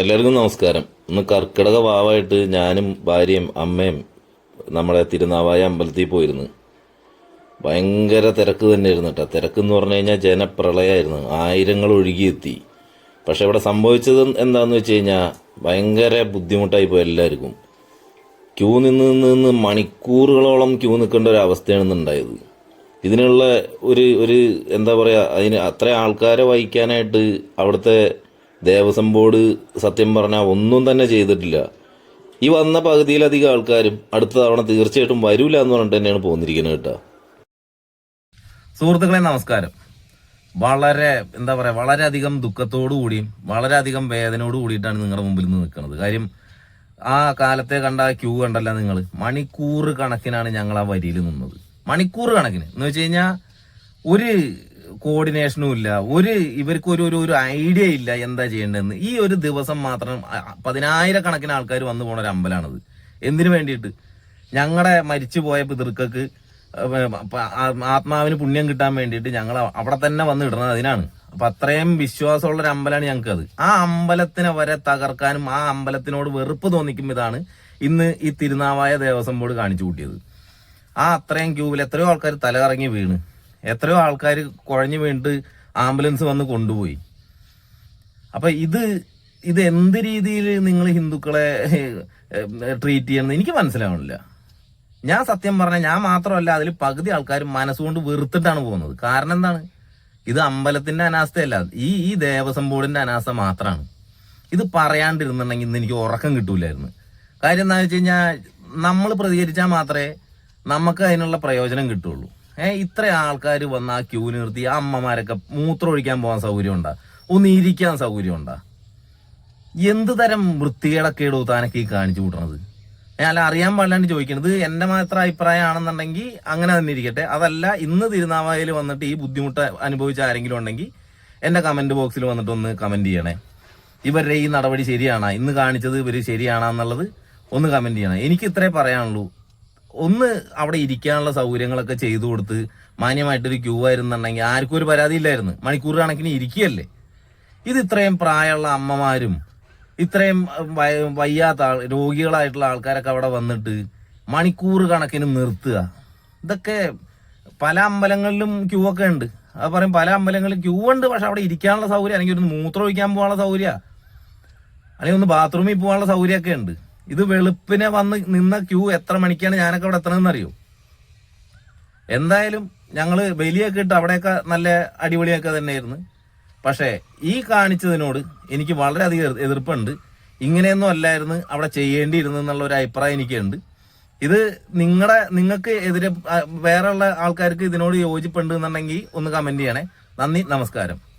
എല്ലാവർക്കും നമസ്കാരം. ഇന്ന് കർക്കിടക വാവായിട്ട് ഞാനും ഭാര്യയും അമ്മയും നമ്മുടെ തിരുനാവായ അമ്പലത്തിൽ പോയിരുന്നു. ഭയങ്കര തിരക്ക് തന്നെയായിരുന്നു കേട്ടോ തിരക്ക് എന്ന് പറഞ്ഞു കഴിഞ്ഞാൽ ജനപ്രളയമായിരുന്നു. ആയിരങ്ങൾ ഒഴുകിയെത്തി. പക്ഷെ ഇവിടെ സംഭവിച്ചത് എന്താണെന്ന് വെച്ച് കഴിഞ്ഞാൽ ഭയങ്കര ബുദ്ധിമുട്ടായി പോയി എല്ലാവർക്കും. ക്യൂ നിന്ന് നിന്ന് മണിക്കൂറുകളോളം ക്യൂ നിൽക്കേണ്ട ഒരു അവസ്ഥയാണ് ഉണ്ടായത്. ഇതിനുള്ള ഒരു ഒരു എന്താ പറയുക അതിന് അത്ര ആൾക്കാരെ വഹിക്കാനായിട്ട് അവിടുത്തെ ദേവസ്വം ബോർഡ് സത്യം പറഞ്ഞാൽ ഒന്നും തന്നെ ചെയ്തിട്ടില്ല. ഈ വന്ന പകുതിയിലധികം ആൾക്കാരും അടുത്ത തവണ തീർച്ചയായിട്ടും വരൂല എന്ന് പറഞ്ഞിട്ട് തന്നെയാണ് പോന്നിരിക്കുന്നത് കേട്ടോ. സുഹൃത്തുക്കളെ നമസ്കാരം. വളരെ എന്താ പറയുക വളരെയധികം ദുഃഖത്തോടു കൂടിയും വളരെയധികം വേദനയോട് കൂടിയിട്ടാണ് നിങ്ങളുടെ മുമ്പിൽ നിന്ന് നിൽക്കുന്നത്. കാര്യം ആ കാലത്തെ കണ്ട ക്യൂ കണ്ടല്ല നിങ്ങൾ മണിക്കൂർ കണക്കിനാണ് ഞങ്ങൾ ആ വരിയിൽ നിന്നത്. മണിക്കൂർ കണക്കിന്. എന്ന് വെച്ച് കഴിഞ്ഞാൽ ഒരു കോർഡിനേഷനും ഇല്ല. ഒരു ഇവർക്ക് ഒരു ഒരു ഐഡിയ ഇല്ല എന്താ ചെയ്യേണ്ടതെന്ന്. ഈ ഒരു ദിവസം മാത്രം പതിനായിരക്കണക്കിന് ആൾക്കാർ വന്നു പോണ ഒരു അമ്പലമാണത് എന്തിനു വേണ്ടിയിട്ട്? ഞങ്ങളുടെ മരിച്ചുപോയ പിതൃക്കൾക്ക് ആത്മാവിന് പുണ്യം കിട്ടാൻ വേണ്ടിയിട്ട് ഞങ്ങൾ അവിടെ തന്നെ വന്ന് ഇടുന്നത് അതിനാണ്. അപ്പൊ അത്രയും വിശ്വാസമുള്ള ഒരു അമ്പലമാണ് ഞങ്ങൾക്ക് അത് ആ അമ്പലത്തിനെ വരെ തകർക്കാനും ആ അമ്പലത്തിനോട് വെറുപ്പ് തോന്നിക്കും ഇതാണ് ഇന്ന് ഈ തിരുനാവായ ദേവസ്വം ബോർഡ് കാണിച്ചു കൂട്ടിയത്. ആ അത്രയും ക്യൂവിൽ എത്രയോ ആൾക്കാർ തലകറങ്ങി വീണ്. എത്രയോ ആൾക്കാർ കുഴഞ്ഞു വീണിട്ട് ആംബുലൻസ് വന്ന് കൊണ്ടുപോയി. അപ്പൊ ഇത് ഇത് എന്ത് രീതിയിൽ നിങ്ങൾ ഹിന്ദുക്കളെ ട്രീറ്റ് ചെയ്യണമെന്ന് എനിക്ക് മനസ്സിലാവണില്ല. ഞാൻ സത്യം പറഞ്ഞാൽ ഞാൻ മാത്രമല്ല അതിൽ പകുതി ആൾക്കാർ മനസ്സുകൊണ്ട് വെറുത്തിട്ടാണ് പോകുന്നത്. കാരണം എന്താണ്? ഇത് അമ്പലത്തിന്റെ അനാസ്ഥയല്ല. ഈ ഈ ദേവസ്വം ബോർഡിന്റെ അനാസ്ഥ മാത്രമാണ് ഇത് പറയാണ്ടിരുന്നുണ്ടെങ്കിൽ ഇന്ന് എനിക്ക് ഉറക്കം കിട്ടൂലായിരുന്നു. കാര്യം എന്താണെന്ന് വെച്ച് കഴിഞ്ഞാൽ നമ്മൾ പ്രതികരിച്ചാൽ മാത്രമേ നമുക്ക് അതിനുള്ള പ്രയോജനം കിട്ടുള്ളൂ. ഏഹ് ഇത്ര ആൾക്കാർ വന്ന് ആ ക്യൂ നിർത്തി ആ അമ്മമാരൊക്കെ മൂത്രം ഒഴിക്കാൻ പോകാൻ സൗകര്യം ഉണ്ടാ ഒന്ന് ഇരിക്കാൻ സൗകര്യം ഉണ്ടാ എന്ത് തരം വൃത്തികേടൊക്കെയാടോ താനൊക്കെ ഈ കാണിച്ചു കൂട്ടണത്? ഞാൻ അറിയാൻ പാടില്ലാണ്ട് ചോദിക്കുന്നത് എന്റെ മാത്രം അഭിപ്രായമാണെന്നുണ്ടെങ്കിൽ അങ്ങനെ തന്നെ ഇരിക്കട്ടെ. അതല്ല ഇന്ന് തിരുനാവായയിൽ വന്നിട്ട് ഈ ബുദ്ധിമുട്ട് അനുഭവിച്ച ആരെങ്കിലും ഉണ്ടെങ്കിൽ എന്റെ കമന്റ് ബോക്സിൽ വന്നിട്ട് ഒന്ന് കമന്റ് ചെയ്യണേ. ഇവരുടെ ഈ നടപടി ശരിയാണോ? ഇന്ന് കാണിച്ചത് ഇവർ ശരിയാണെന്നുള്ളത് ഒന്ന് കമന്റ് ചെയ്യണം. എനിക്ക് ഇത്രേ പറയാനുള്ളൂ. ഒന്ന് അവിടെ ഇരിക്കാനുള്ള സൗകര്യങ്ങളൊക്കെ ചെയ്തു കൊടുത്ത് മാന്യമായിട്ടൊരു ക്യൂ ആയിരുന്നുണ്ടെങ്കിൽ ആർക്കും ഒരു പരാതി ഇല്ലായിരുന്നു. മണിക്കൂർ കണക്കിന് ഇരിക്കുകയല്ലേ. ഇത് ഇത്രയും പ്രായമുള്ള അമ്മമാരും ഇത്രയും വയ- വയ്യാത്ത ആൾ രോഗികളായിട്ടുള്ള ആൾക്കാരൊക്കെ അവിടെ വന്നിട്ട് മണിക്കൂർ കണക്കിന് നിർത്തുക. ഇതൊക്കെ പല അമ്പലങ്ങളിലും ക്യൂ ഒക്കെ ഉണ്ട്. അത് പറയും പല അമ്പലങ്ങളിലും ക്യൂ ഉണ്ട് പക്ഷെ അവിടെ ഇരിക്കാനുള്ള സൗകര്യം അല്ലെങ്കിൽ ഒരു മൂത്രം ഒഴിക്കാൻ പോകാനുള്ള സൗകര്യം അല്ലെങ്കിൽ ഒന്ന് ബാത്റൂമിൽ പോകാനുള്ള സൗകര്യമൊക്കെ ഉണ്ട്. ഇത് വെളുപ്പിനെ വന്ന് നിന്ന ക്യൂ എത്ര മണിക്കാണ് ഞാനൊക്കെ അവിടെ എത്തണമെന്ന് അറിയോ എന്തായാലും ഞങ്ങൾ ബലിയൊക്കെ ഇട്ട് അവിടെയൊക്കെ നല്ല അടിപൊളിയൊക്കെ തന്നെയായിരുന്നു. പക്ഷേ ഈ കാണിച്ചതിനോട് എനിക്ക് വളരെയധികം എതിർ- എതിർപ്പുണ്ട്. ഇങ്ങനെയൊന്നും അല്ലായിരുന്നു അവിടെ ചെയ്യേണ്ടിയിരുന്നു എന്നുള്ള ഒരു അഭിപ്രായം എനിക്കുണ്ട്. ഇത് നിങ്ങളുടെ നിങ്ങൾക്ക് എതിരെ വേറെയുള്ള ആൾക്കാർക്ക് ഇതിനോട് യോജിപ്പുണ്ട് എന്നുണ്ടെങ്കിൽ ഒന്ന് കമന്റ് ചെയ്യണേ. നന്ദി നമസ്കാരം.